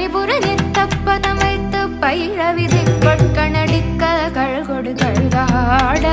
பரிபுர நித்தப்பதமைத்து பயிழ விதைப்பட்கணடிக்க கழ்கொடு கழ்காட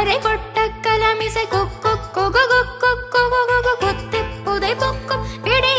கரை கொட்ட கலமிசை கொக்கு கொகு கொக்கு கொத்து புதை பொக்கும் பிடி